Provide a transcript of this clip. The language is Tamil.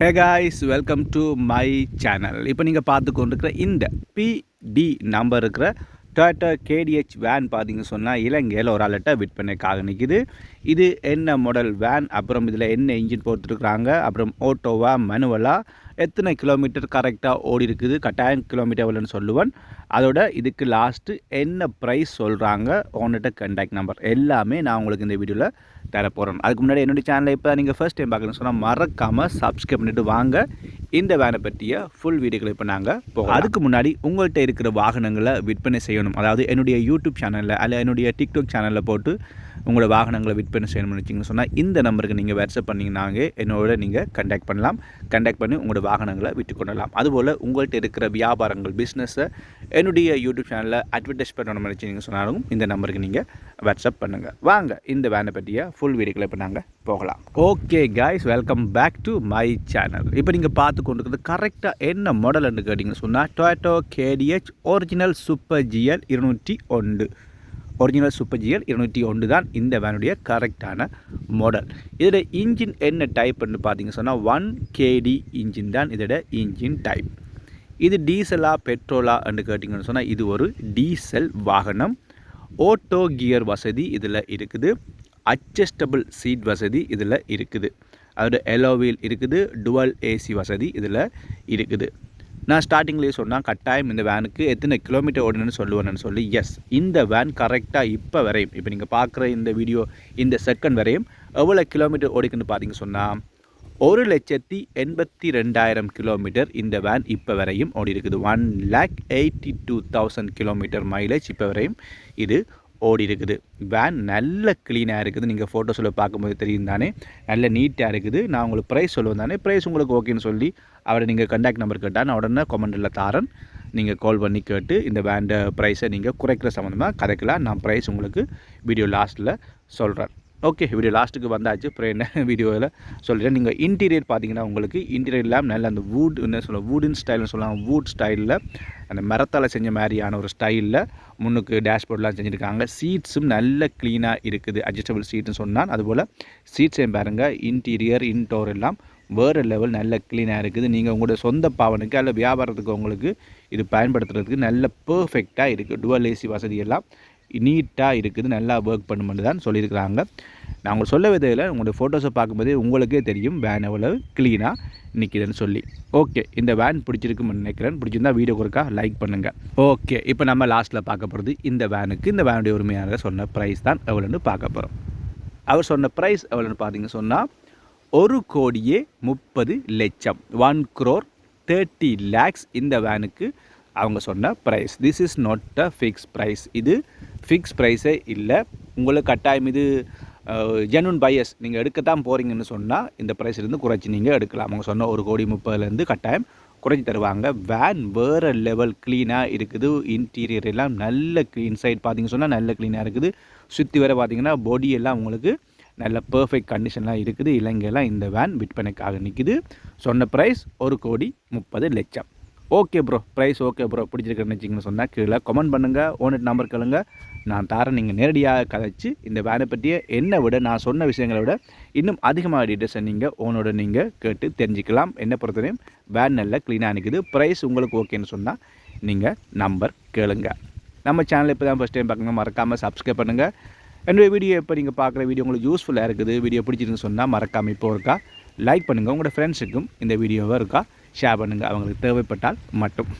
Hey guys welcome to my channel இப்போ நீங்கள் பார்த்து கொண்டிருக்கிற இந்த பிடி நம்பர் இருக்கிற டாட்டா கேடிஹெச் வேன் பார்த்திங்க சொன்னால் இலங்கையில் ஒரு ஆள்கிட்ட விற்பனைக்காக நிற்கிது இது என்ன மாடல் வேன் அப்புறம் இதில் என்ன இன்ஜின் போட்டுருக்குறாங்க? அப்புறம் ஓட்டோவா மனுவலா எத்தனை கிலோமீட்டர் கரெக்டாக ஓடி இருக்குது? கட்டாயம் கிலோமீட்டர் எவ்வளோன்னு சொல்லுவேன். அதோட இதுக்கு லாஸ்ட்டு என்ன ப்ரைஸ் சொல்கிறாங்க ஓன்கிட்ட கண்டாக்ட் நம்பர் எல்லாமே நான் உங்களுக்கு இந்த வீடியோவில் தரப்போகிறேன் அதுக்கு முன்னாடி என்னுடைய சேனலை இப்போ நீங்கள் ஃபஸ்ட் டைம் பார்க்கணும்னு சொன்னால் மறக்காமல் சப்ஸ்கிரைப் பண்ணிவிட்டு வாங்க. இந்த வேனை பற்றிய ஃபுல் வீடியோக்களை இப்போ நாங்கள் போகலாம். அதுக்கு முன்னாடி உங்கள்கிட்ட இருக்கிற வாகனங்களை விற்பனை செய்யணும். அதாவது என்னுடைய யூடியூப் சேனலில் அல்ல என்னுடைய டிக்டாக் சேனலில் போட்டு உங்களோட வாகனங்களை விற்பனை செய்யணும்னு வச்சிங்கன்னு சொன்னால் இந்த நம்பருக்கு நீங்கள் வாட்ஸ்அப் பண்ணிங்கன்னாங்க என்னோட நீங்கள் கண்டாக்ட் பண்ணலாம். கண்டாக்ட் பண்ணி உங்களோட வாகனங்களை விட்டு கொள்ளலாம். அதுபோல் உங்கள்கிட்ட இருக்கிற வியாபாரங்கள் பிஸ்னஸை என்னுடைய யூடியூப் சேனலில் அட்வர்டைஸ் பண்ணணும்னு நினச்சிங்க சொன்னாலும் இந்த நம்பருக்கு நீங்கள் வாட்ஸ்அப் பண்ணுங்கள் வாங்க இந்த வேனை பற்றிய ஃபுல் வீடியோக்களை இப்போ நாங்கள் போகலாம். Okay guys welcome back to my channel இப்போ நீங்கள் பார்த்து கொண்டு கரெக்டாக என்ன மாடல்னு கேட்டிங்கன்னு சொன்னால் Toyota KDH original super GL இருநூற்றி ஒன்று. ஒரிஜினல் சூப்பர் ஜிஎல் இருநூற்றி ஒன்று தான் இந்த வேனுடைய கரெக்டான மாடல் இதோட இன்ஜின் என்ன டைப்னு பார்த்தீங்க சொன்னால் ஒன் கேடி இன்ஜின் தான் இதோட இன்ஜின் டைப் இது டீசலா பெட்ரோலா என்று கேட்டிங்கன்னு சொன்னால் இது ஒரு டீசல் வாகனம். ஓட்டோ கியர் வசதி இதில் இருக்குது. அட்ஜஸ்டபிள் சீட் வசதி இதில் இருக்குது. அதோட எலோவீல் இருக்குது. டுவல் ஏசி வசதி இதில் இருக்குது. நான் ஸ்டார்டிங்லேயே சொன்னால் கட்டாயம் இந்த வேனுக்கு எத்தனை கிலோமீட்டர் ஓடணும்னு சொல்லுவேன்னு சொல்லி எஸ் இந்த வேன் கரெக்டாக இப்போ வரையும் இப்போ நீங்கள் பார்க்குற இந்த வீடியோ இந்த செகண்ட் வரையும் எவ்வளோ கிலோமீட்டர் ஓடிக்குன்னு பார்த்தீங்க சொன்னால் ஒரு லட்சத்தி எண்பத்தி ரெண்டாயிரம் கிலோமீட்டர் இந்த வேன் இப்போ வரையும் ஓடி இருக்குது one lakh eighty two thousand kilometre mileage இப்போ வரையும் இது ஓடி இருக்குது வேன் நல்ல க்ளீனாக இருக்குது. நீங்கள் ஃபோட்டோஸில் பார்க்கும்போது தெரியும் தானே. நல்ல நீட்டாக இருக்குது. நான் உங்களுக்கு ப்ரைஸ் சொல்லுவேன் தானே. ப்ரைஸ் உங்களுக்கு ஓகேன்னு சொல்லி அவரை நீங்கள் கண்டாக்ட் நம்பர் கேட்டால் நான் உடனே கொமெண்டில் தாரன். நீங்கள் கால் பண்ணி கேட்டு இந்த வேண்ட ப்ரைஸை நீங்கள் குறைக்கிற சம்மந்தமாக கதைக்கலாம். நான் ப்ரைஸ் உங்களுக்கு வீடியோ லாஸ்ட்டில் சொல்கிறேன் ஓகே வீடியோ லாஸ்ட்டுக்கு வந்தாச்சு. அப்புறம் என்ன வீடியோவில் சொல்கிறேன் நீங்கள் இன்டீரியர் பார்த்தீங்கன்னா உங்களுக்கு இன்டீரியர்லாம் நல்ல அந்த வூட் என்ன சொல்ல வூடின் ஸ்டைல்னு சொல்லலாம். வூட் ஸ்டைலில் அந்த மரத்தால் செஞ்ச மாதிரியான ஒரு ஸ்டைலில் முன்னுக்கு டேஷ்போர்ட்லாம் செஞ்சுருக்காங்க. சீட்ஸும் நல்ல க்ளீனாக இருக்குது. அட்ஜஸ்டபிள் சீட்னு சொன்னால் அதுபோல் சீட்ஸையும் பாருங்கள் இன்டீரியர் இன்டோர் எல்லாம் வேறு லெவல் நல்ல க்ளீனாக இருக்குது. நீங்கள் உங்களோட சொந்த பாவனுக்கு அல்ல வியாபாரத்துக்கு உங்களுக்கு இது பயன்படுத்துறதுக்கு நல்ல பர்ஃபெக்டாக இருக்குது டுவல் ஏசி வசதியெல்லாம் நீட்டாக இருக்குது நல்லா ஒர்க் பண்ணுமென்று தான் சொல்லியிருக்கிறாங்க. நான் உங்களுக்கு சொல்ல விதையில் உங்களுடைய ஃபோட்டோஸை பார்க்கும்போதே உங்களுக்கே தெரியும் வேன் எவ்வளோ க்ளீனாக நிற்கிதுன்னு சொல்லி. ஓகே இந்த வேன் பிடிச்சிருக்குன்னு நினைக்கிறேன். பிடிச்சிருந்தா வீடியோ கொடுக்கா லைக் பண்ணுங்கள் ஓகே இப்போ நம்ம லாஸ்ட்டில் பார்க்க போகிறது இந்த வேனுக்கு இந்த வேனுடைய உரிமையாளர் சொன்ன ப்ரைஸ் தான் எவ்வளோன்னு பார்க்க போகிறோம் அவர் சொன்ன ப்ரைஸ் எவ்வளோன்னு பார்த்தீங்க சொன்னால் ஒரு கோடியே முப்பது லட்சம். ஒன் க்ரோர் தேர்ட்டி லேக்ஸ் இந்த வேனுக்கு அவங்க சொன்ன price this is not a fix price இது ஃபிக்ஸ் ப்ரைஸே இல்லை. உங்களுக்கு கட்டாயம் இது ஜென்வன் பையஸ் நீங்கள் எடுக்கத்தான் போகிறீங்கன்னு சொன்னால் இந்த ப்ரைஸ்லேருந்து குறைச்சி நீங்கள் எடுக்கலாம். அவங்க சொன்ன ஒரு கோடி முப்பதுலேருந்து கட்டாயம் குறைச்சி தருவாங்க. வேன் வேறு லெவல் க்ளீனாக இருக்குது. இன்டீரியர் எல்லாம் நல்ல க்ளீன் சைட் பார்த்திங்க சொன்னால் நல்ல க்ளீனாக இருக்குது. சுற்றி வர பார்த்தீங்கன்னா பாடி எல்லாம் உங்களுக்கு நல்ல பர்ஃபெக்ட் கண்டிஷன்லாம் இருக்குது. இலங்கையெல்லாம் இந்த வேன் விற்பனைக்காக நிற்கிது சொன்ன ப்ரைஸ் ஒரு கோடி முப்பது லட்சம். Okay bro price okay bro பிடிச்சிருக்குன்னு வச்சிங்கன்னு சொன்னால் கீழே கமெண்ட் பண்ணுங்கள் ஓனட் நம்பர் கேளுங்க. நான் தரேன். நீங்கள் நேரடியாக கதைச்சு இந்த வேனை பற்றிய என்னை விட நான் சொன்ன விஷயங்களை விட இன்னும் அதிகமாக டீட்டெயில்ஸை நீங்கள் ஓனோட நீங்கள் கேட்டு தெரிஞ்சுக்கலாம். என்ன பொறுத்தவரையும் வேன் நல்லா க்ளீனாக நிற்குது ப்ரைஸ் உங்களுக்கு ஓகேன்னு சொன்னால் நீங்கள் நம்பர் கேளுங்க. நம்ம சேனல் இப்போ தான் ஃபஸ்ட் டைம் பார்க்கணும் மறக்காமல் சப்ஸ்கிரைப் பண்ணுங்கள் என்னுடைய வீடியோ இப்போ நீங்கள் பார்க்குற வீடியோ உங்களுக்கு யூஸ்ஃபுல்லாக இருக்குது. வீடியோ பிடிச்சிருக்குன்னு சொன்னால் மறக்காமல் இப்போ இருக்கா. லைக் பண்ணுங்கள் உங்களோட ஃப்ரெண்ட்ஸுக்கும் இந்த வீடியோவை இருக்கா. ஷேர் பண்ணுங்கள் அவங்களுக்கு தேவைப்பட்டால் மட்டும்.